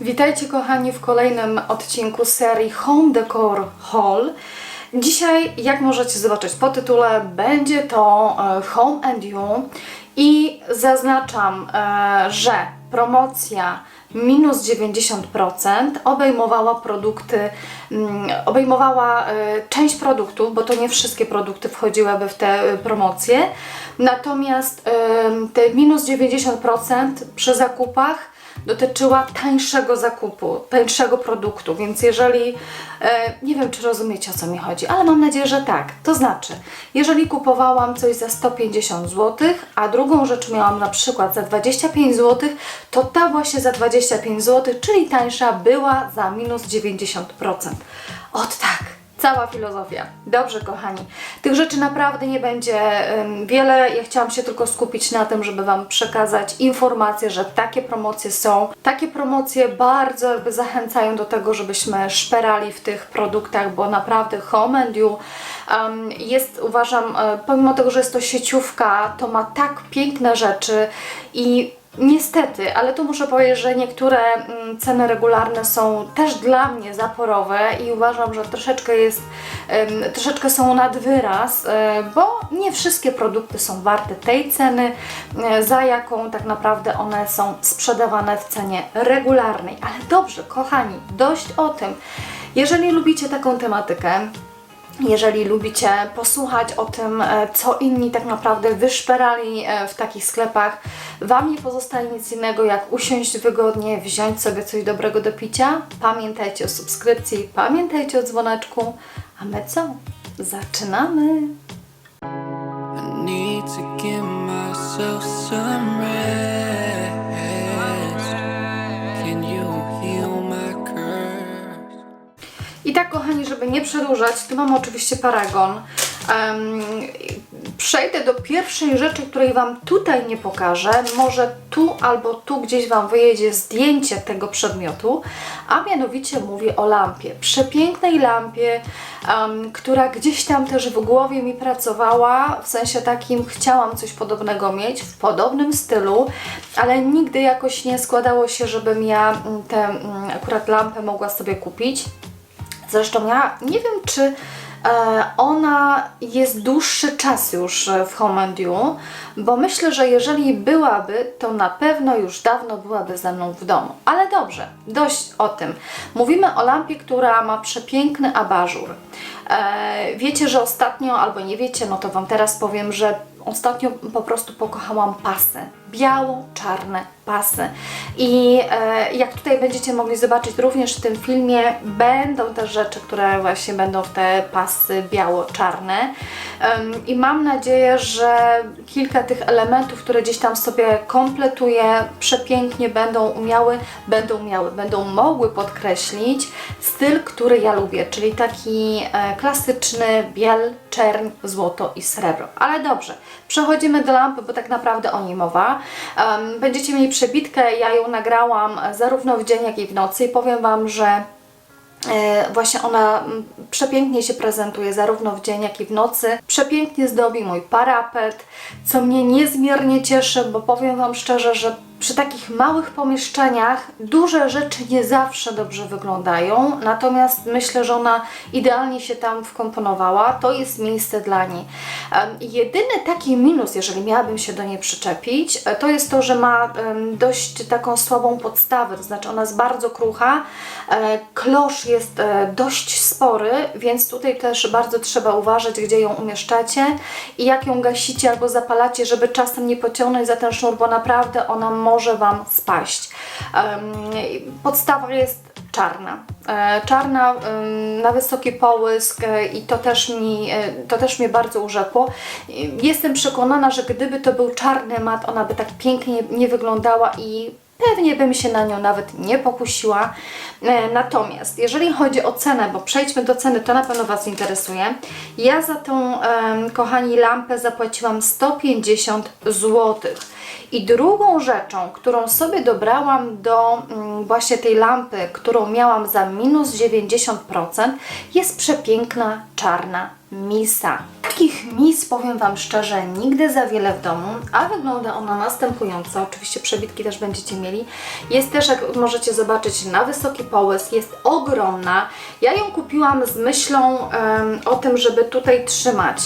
Witajcie kochani w kolejnym odcinku serii Home Decor Haul. Dzisiaj, jak możecie zobaczyć po tytule, będzie to e, Home and You i zaznaczam, e, że promocja minus 90% obejmowała produkty, mm, obejmowała e, część produktów, bo to nie wszystkie produkty wchodziłyby w te promocje. Natomiast te minus 90% przy zakupach dotyczyła tańszego zakupu, tańszego produktu, więc jeżeli, e, nie wiem czy rozumiecie o co mi chodzi, ale mam nadzieję, że tak. To znaczy, jeżeli kupowałam coś za 150 zł, a drugą rzecz miałam na przykład za 25 zł, to ta właśnie za 25 zł, czyli tańsza, była za minus 90%. Ot tak. Cała filozofia. Dobrze, kochani. Tych rzeczy naprawdę nie będzie wiele. Ja chciałam się tylko skupić na tym, żeby Wam przekazać informację, że takie promocje są. Takie promocje bardzo jakby zachęcają do tego, żebyśmy szperali w tych produktach, bo naprawdę Home and You jest, uważam, e, pomimo tego, że jest to sieciówka, to ma tak piękne rzeczy i Niestety, ale tu muszę powiedzieć, że niektóre mm, ceny regularne są też dla mnie zaporowe i uważam, że troszeczkę jest, troszeczkę są nad wyraz, e, bo nie wszystkie produkty są warte tej ceny, e, za jaką tak naprawdę one są sprzedawane w cenie regularnej. Ale dobrze, kochani, dość o tym. Jeżeli lubicie taką tematykę, jeżeli lubicie posłuchać o tym, e, co inni tak naprawdę wyszperali e, w takich sklepach, Wam nie pozostaje nic innego jak usiąść wygodnie, wziąć sobie coś dobrego do picia. Pamiętajcie o subskrypcji, pamiętajcie o dzwoneczku, a my co? Zaczynamy! I need to give myself some rest. I tak, kochani, żeby nie przedłużać, tu mam oczywiście paragon. Em, przejdę do pierwszej rzeczy, której Wam tutaj nie pokażę. Może tu albo tu gdzieś Wam wyjedzie zdjęcie tego przedmiotu, a mianowicie mówię o lampie. Przepięknej lampie, em, która gdzieś tam też w głowie mi pracowała, w sensie takim chciałam coś podobnego mieć, w podobnym stylu, ale nigdy jakoś nie składało się, żebym ja mm, tę mm, akurat lampę mogła sobie kupić. Zresztą ja nie wiem, czy e, ona jest dłuższy czas już e, w Home and You, bo myślę, że jeżeli byłaby, to na pewno już dawno byłaby ze mną w domu. Ale dobrze, dość o tym. Mówimy o lampie, która ma przepiękny abażur. E, wiecie, że ostatnio, albo nie wiecie, no to Wam teraz powiem, że ostatnio po prostu pokochałam pasy. Biało-czarne pasy. I e, jak tutaj będziecie mogli zobaczyć również w tym filmie, będą też rzeczy, które właśnie będą w te pasy biało-czarne. Em, I mam nadzieję, że kilka tych elementów, które gdzieś tam sobie kompletuję, przepięknie będą umiały, będą umiały, będą mogły podkreślić styl, który ja lubię, czyli taki e, klasyczny biel, czerń, złoto i srebro. Ale dobrze, przechodzimy do lampy, bo tak naprawdę o niej mowa. Em, będziecie mieli przebitkę, ja ją nagrałam zarówno w dzień, jak i w nocy i powiem Wam, że E, Właśnie ona mm, przepięknie się prezentuje zarówno w dzień, jak i w nocy. Przepięknie zdobi mój parapet, co mnie niezmiernie cieszy, bo powiem Wam szczerze, że przy takich małych pomieszczeniach duże rzeczy nie zawsze dobrze wyglądają, natomiast myślę, że ona idealnie się tam wkomponowała. To jest miejsce dla niej. Jedyny taki minus, jeżeli miałabym się do niej przyczepić, e, to jest to, że ma dość taką słabą podstawę, to znaczy ona jest bardzo krucha, e, klosz jest e, dość więc tutaj też bardzo trzeba uważać, gdzie ją umieszczacie i jak ją gasicie albo zapalacie, żeby czasem nie pociągnąć za ten sznur, bo naprawdę ona może Wam spaść. Podstawa jest czarna. E, Czarna na wysoki połysk e, i to też, mi, e, to też mnie bardzo urzekło. Jestem przekonana, że gdyby to był czarny mat, ona by tak pięknie nie wyglądała i pewnie bym się na nią nawet nie pokusiła. E, Natomiast jeżeli chodzi o cenę, bo przejdźmy do ceny, to na pewno Was interesuje. Ja za tą, kochani, lampę zapłaciłam 150 zł. I drugą rzeczą, którą sobie dobrałam do mm, właśnie tej lampy, którą miałam za minus 90%, jest przepiękna czarna misa. Takich mis, powiem Wam szczerze, nigdy za wiele w domu, a wygląda ona następująco. Oczywiście przebitki też będziecie mieli. Jest też, jak możecie zobaczyć, na wysoki połys, jest ogromna. Ja ją kupiłam z myślą em, o tym, żeby tutaj trzymać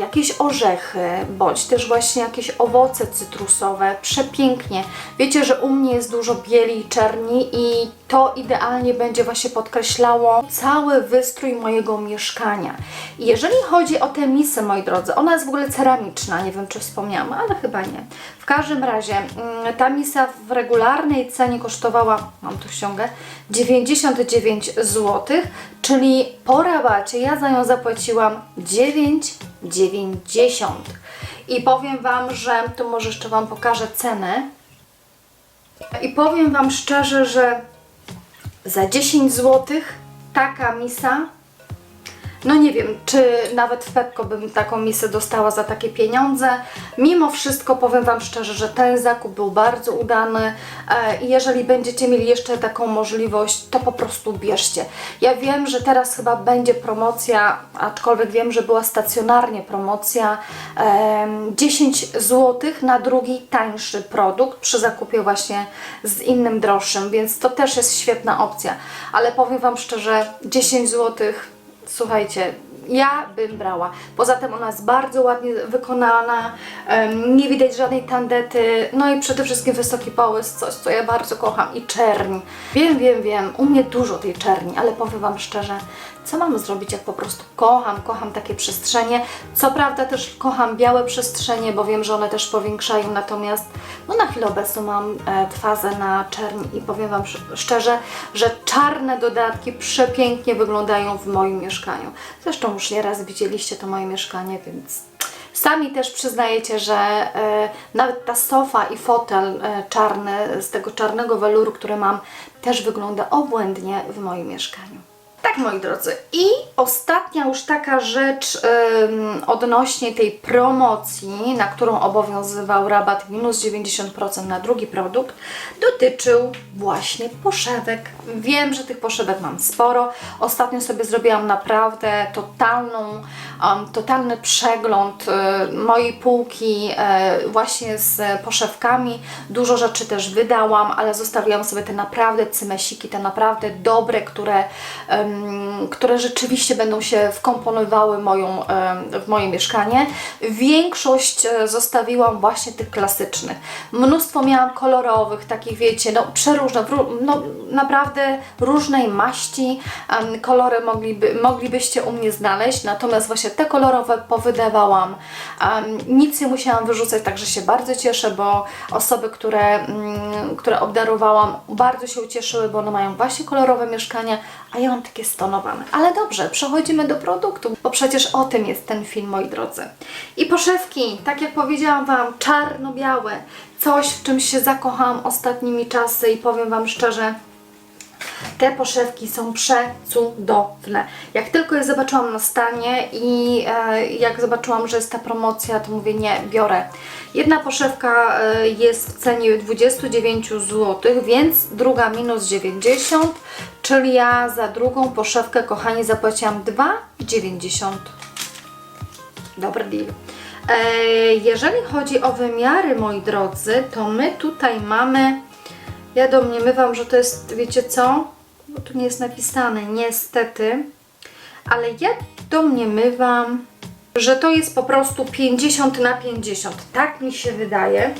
jakieś orzechy, bądź też właśnie jakieś owoce cytrusowe. Przepięknie. Wiecie, że u mnie jest dużo bieli i czerni i to idealnie będzie właśnie podkreślało cały wystrój mojego mieszkania. I jeżeli chodzi o tę misę, moi drodzy, ona jest w ogóle ceramiczna, nie wiem czy wspomniałam, ale chyba nie. W każdym razie mm, ta misa w regularnej cenie kosztowała, mam tu ściągę, 99 zł, czyli po rabacie ja za nią zapłaciłam 9,90. I powiem Wam, że tu może jeszcze Wam pokażę cenę. I powiem Wam szczerze, że za 10 zł taka misa, no nie wiem, czy nawet w Pepko bym taką misę dostała za takie pieniądze. Mimo wszystko powiem Wam szczerze, że ten zakup był bardzo udany e, i jeżeli będziecie mieli jeszcze taką możliwość, to po prostu bierzcie. Ja wiem, że teraz chyba będzie promocja, aczkolwiek wiem, że była stacjonarnie promocja, em, 10 zł na drugi tańszy produkt przy zakupie właśnie z innym droższym, więc to też jest świetna opcja. Ale powiem Wam szczerze, 10 zł Słuchajcie, ja bym brała. Poza tym ona jest bardzo ładnie wykonana, nie widać żadnej tandety, no i przede wszystkim wysoki połys, coś co ja bardzo kocham i czerni. Wiem, wiem, wiem, u mnie dużo tej czerni, ale powiem Wam szczerze, co mam zrobić, jak po prostu kocham, kocham takie przestrzenie. Co prawda też kocham białe przestrzenie, bo wiem, że one też powiększają, natomiast no na chwilę obecną mam e, fazę na czerni i powiem Wam sz- szczerze, że czarne dodatki przepięknie wyglądają w moim mieszkaniu. Zresztą już nieraz widzieliście to moje mieszkanie, więc Sami też przyznajecie, że e, nawet ta sofa i fotel e, czarny z tego czarnego weluru, który mam, też wygląda obłędnie w moim mieszkaniu. Tak, moi drodzy. I ostatnia już taka rzecz ym, odnośnie tej promocji, na którą obowiązywał rabat minus 90% na drugi produkt, dotyczył właśnie poszewek. Wiem, że tych poszewek mam sporo. Ostatnio sobie zrobiłam naprawdę totalną, um, totalny przegląd y, mojej półki y, właśnie z poszewkami. Dużo rzeczy też wydałam, ale zostawiłam sobie te naprawdę cymesiki, te naprawdę dobre, które, em, które rzeczywiście będą się wkomponowały moją, w moje mieszkanie. Większość e, zostawiłam właśnie tych klasycznych. Mnóstwo miałam kolorowych, takich wiecie, no przeróżne, no naprawdę różnej maści kolory mogliby, moglibyście u mnie znaleźć, natomiast właśnie te kolorowe powydawałam. Nic nie musiałam wyrzucać, także się bardzo cieszę, bo osoby, które, mm, które obdarowałam bardzo się ucieszyły, bo one mają właśnie kolorowe mieszkania, a ja mam takie stonowane. Ale dobrze, przechodzimy do produktu, bo przecież o tym jest ten film, moi drodzy. I poszewki, tak jak powiedziałam Wam, czarno-białe, coś w czym się zakochałam ostatnimi czasy i powiem Wam szczerze, te poszewki są przecudowne. Jak tylko je zobaczyłam na stanie i e, jak zobaczyłam, że jest ta promocja, to mówię nie, biorę. Jedna poszewka e, jest w cenie 29 zł, więc druga minus 90, czyli ja za drugą poszewkę, kochani, zapłaciłam 2,90. Dobry deal. E, jeżeli chodzi o wymiary, moi drodzy, to my tutaj mamy ja domniemywam, że to jest, wiecie co? Bo tu nie jest napisane, niestety. Ale ja domniemywam, że to jest po prostu 50 na 50. Tak mi się wydaje.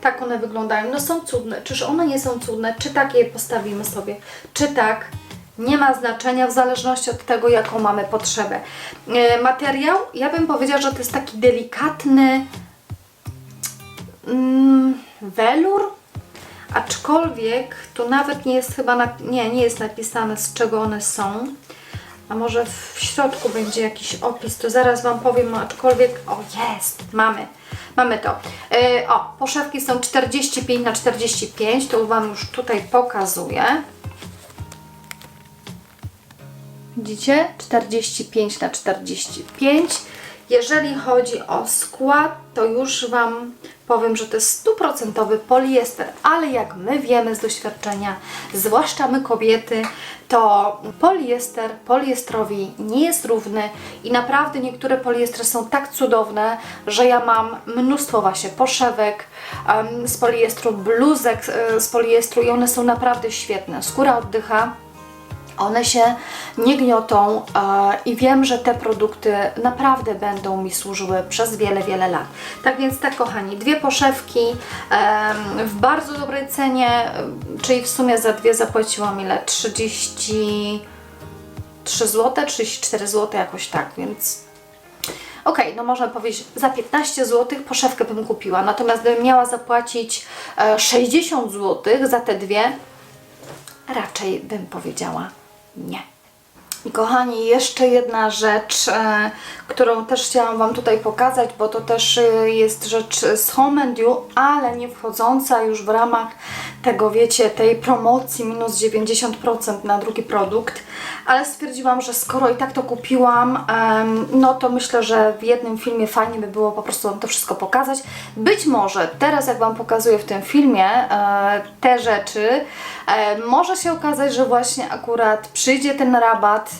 Tak one wyglądają. No są cudne. Czyż one nie są cudne? Czy tak je postawimy sobie? Czy tak? Nie ma znaczenia w zależności od tego, jaką mamy potrzebę. E, materiał, ja bym powiedziała, że to jest taki delikatny mm, welur, Aczkolwiek tu nawet nie jest chyba, nie, nie jest napisane z czego one są. A może w środku będzie jakiś opis, to zaraz Wam powiem, aczkolwiek, o jest, mamy, mamy to. Yy, o, poszewki są 45 na 45, to Wam już tutaj pokazuję. Widzicie? 45 na 45. Jeżeli chodzi o skład, to już Wam powiem, że to jest stuprocentowy poliester, ale jak my wiemy z doświadczenia, zwłaszcza my kobiety, to poliester poliestrowi nie jest równy i naprawdę niektóre poliestry są tak cudowne, że ja mam mnóstwo właśnie poszewek em, z poliestru, bluzek e, z poliestru i one są naprawdę świetne. Skóra oddycha, one się nie gniotą e, i wiem, że te produkty naprawdę będą mi służyły przez wiele, wiele lat. Tak więc tak kochani, dwie poszewki w bardzo dobrej cenie, em, czyli w sumie za dwie zapłaciłam ile? 33 zł, 34 zł jakoś tak, więc Okej, no można powiedzieć, za 15 zł poszewkę bym kupiła, natomiast gdybym miała zapłacić e, 60 zł za te dwie, raczej bym powiedziała nie. Kochani, jeszcze jedna rzecz, e, którą też chciałam Wam tutaj pokazać, bo to też e, jest rzecz z Home and You, ale nie wchodząca już w ramach tego, wiecie, tej promocji minus 90% na drugi produkt. Ale stwierdziłam, że skoro i tak to kupiłam, no to myślę, że w jednym filmie fajnie by było po prostu Wam to wszystko pokazać. Być może teraz, jak Wam pokazuję w tym filmie e, te rzeczy, może się okazać, że właśnie akurat przyjdzie ten rabat,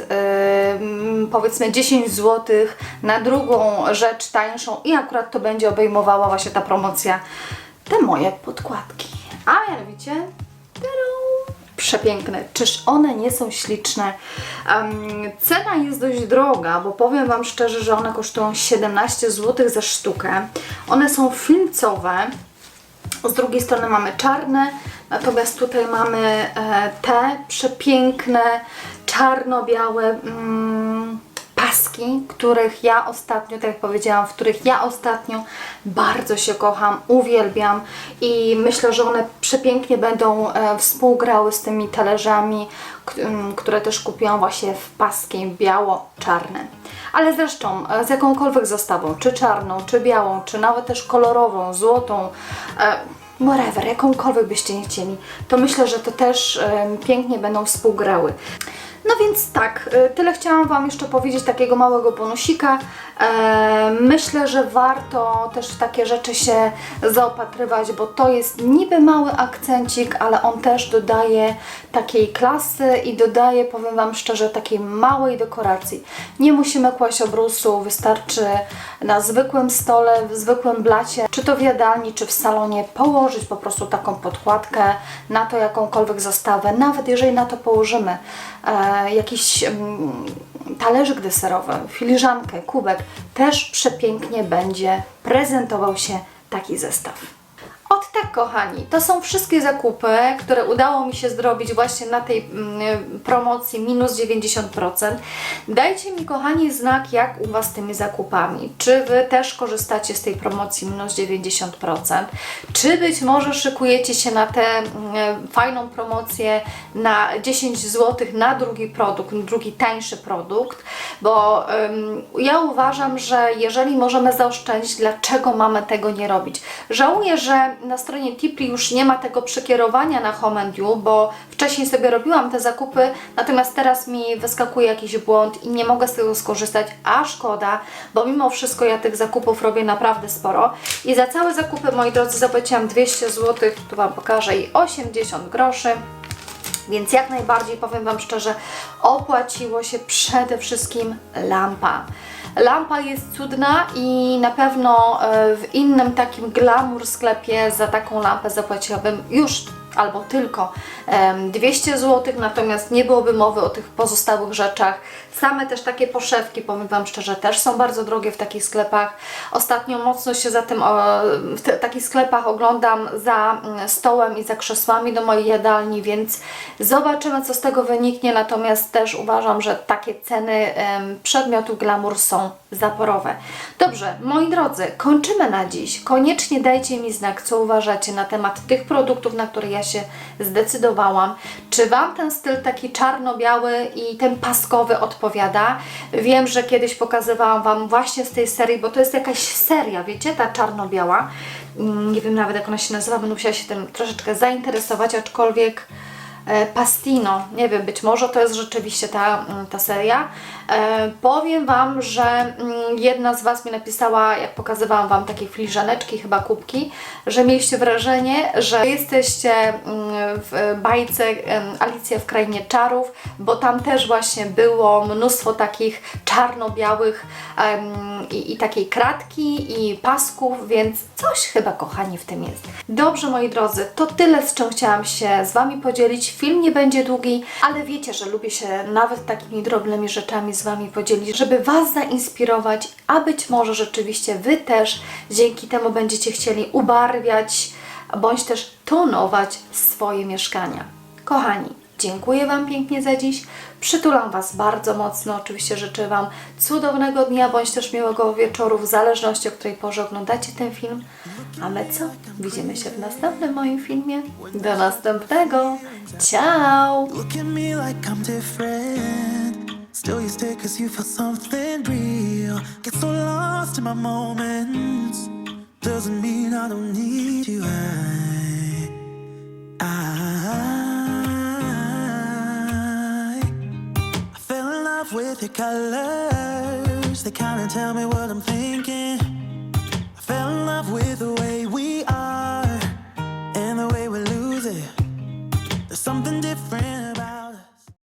powiedzmy 10 zł na drugą rzecz tańszą i akurat to będzie obejmowała właśnie ta promocja te moje podkładki. A mianowicie tadam, przepiękne. Czyż one nie są śliczne? Em, cena jest dość droga, bo powiem Wam szczerze, że one kosztują 17 zł za sztukę. One są filcowe. Z drugiej strony mamy czarne, natomiast tutaj mamy e, te przepiękne, czarno-białe mm, paski, których ja ostatnio, tak jak powiedziałam, w których ja ostatnio bardzo się kocham, uwielbiam i myślę, że one przepięknie będą e, współgrały z tymi talerzami, k- m, które też kupiłam właśnie w paski biało-czarne. Ale zresztą e, z jakąkolwiek zestawą, czy czarną, czy białą, czy nawet też kolorową, złotą, e, whatever, jakąkolwiek byście nie chcieli, to myślę, że to też em, pięknie będą współgrały. No więc tak, y, tyle chciałam Wam jeszcze powiedzieć takiego małego bonusika. E, myślę, że warto też w takie rzeczy się zaopatrywać, bo to jest niby mały akcencik, ale on też dodaje takiej klasy i dodaje, powiem Wam szczerze, takiej małej dekoracji. Nie musimy kłaść obrusu, wystarczy na zwykłym stole, w zwykłym blacie, czy to w jadalni, czy w salonie, położyć po prostu taką podkładkę na to jakąkolwiek zastawę. Nawet jeżeli na to położymy e, jakiś talerzyk deserowy, filiżankę, kubek, też przepięknie będzie prezentował się taki zestaw. Od tak, kochani, to są wszystkie zakupy, które udało mi się zrobić właśnie na tej mm, promocji minus 90%. Dajcie mi, kochani, znak, jak u Was z tymi zakupami. Czy Wy też korzystacie z tej promocji minus 90%? Czy być może szykujecie się na tę mm, fajną promocję na 10 zł na drugi produkt, drugi tańszy produkt? Bo ym, ja uważam, że jeżeli możemy zaoszczędzić, dlaczego mamy tego nie robić? Żałuję, że na stronie Tipli już nie ma tego przekierowania na Home and You, bo wcześniej sobie robiłam te zakupy, natomiast teraz mi wyskakuje jakiś błąd i nie mogę z tego skorzystać, a szkoda, bo mimo wszystko ja tych zakupów robię naprawdę sporo i za całe zakupy, moi drodzy, zapłaciłam 200 zł, tu Wam pokażę i 80 groszy. Więc jak najbardziej powiem Wam szczerze, opłaciło się przede wszystkim lampa. Lampa jest cudna i na pewno e, w innym takim glamour sklepie za taką lampę zapłaciłabym już albo tylko em, 200 zł, natomiast nie byłoby mowy o tych pozostałych rzeczach. Same też takie poszewki, powiem Wam szczerze, też są bardzo drogie w takich sklepach. Ostatnio mocno się za tym, w takich sklepach oglądam za mm, stołem i za krzesłami do mojej jadalni, więc zobaczymy, co z tego wyniknie. Natomiast też uważam, że takie ceny przedmiotów glamour są zaporowe. Dobrze, moi drodzy, kończymy na dziś. Koniecznie dajcie mi znak, co uważacie na temat tych produktów, na które ja się zdecydowałam. Czy Wam ten styl taki czarno-biały i ten paskowy odpowiada? Wiem, że kiedyś pokazywałam Wam właśnie z tej serii, bo to jest jakaś seria, wiecie, ta czarno-biała. Mm, Nie wiem nawet jak ona się nazywa, będę musiała się tym troszeczkę zainteresować, aczkolwiek Pastino. Nie wiem, być może to jest rzeczywiście ta, mm, ta seria. E, powiem Wam, że mm, jedna z Was mi napisała, jak pokazywałam Wam takie filiżaneczki, chyba kubki, że mieliście wrażenie, że jesteście mm, w bajce Alicja w Krainie Czarów, bo tam też właśnie było mnóstwo takich czarno-białych i, i takiej kratki i pasków, więc coś chyba kochani w tym jest. Dobrze moi drodzy, to tyle z czym chciałam się z Wami podzielić. Film nie będzie długi, ale wiecie, że lubię się nawet takimi drobnymi rzeczami z Wami podzielić, żeby Was zainspirować, a być może rzeczywiście Wy też dzięki temu będziecie chcieli ubarwiać bądź też tonować swoje mieszkania. Kochani, dziękuję Wam pięknie za dziś. Przytulam Was bardzo mocno. Oczywiście życzę Wam cudownego dnia bądź też miłego wieczoru, w zależności o której porze oglądacie ten film. A my co? Widzimy się w następnym moim filmie. Do następnego. Ciao! Doesn't mean I don't need you. I, I, love with your colors. They kinda tell me what I'm thinking. I fell in love with the way we are and the way we lose it. There's something different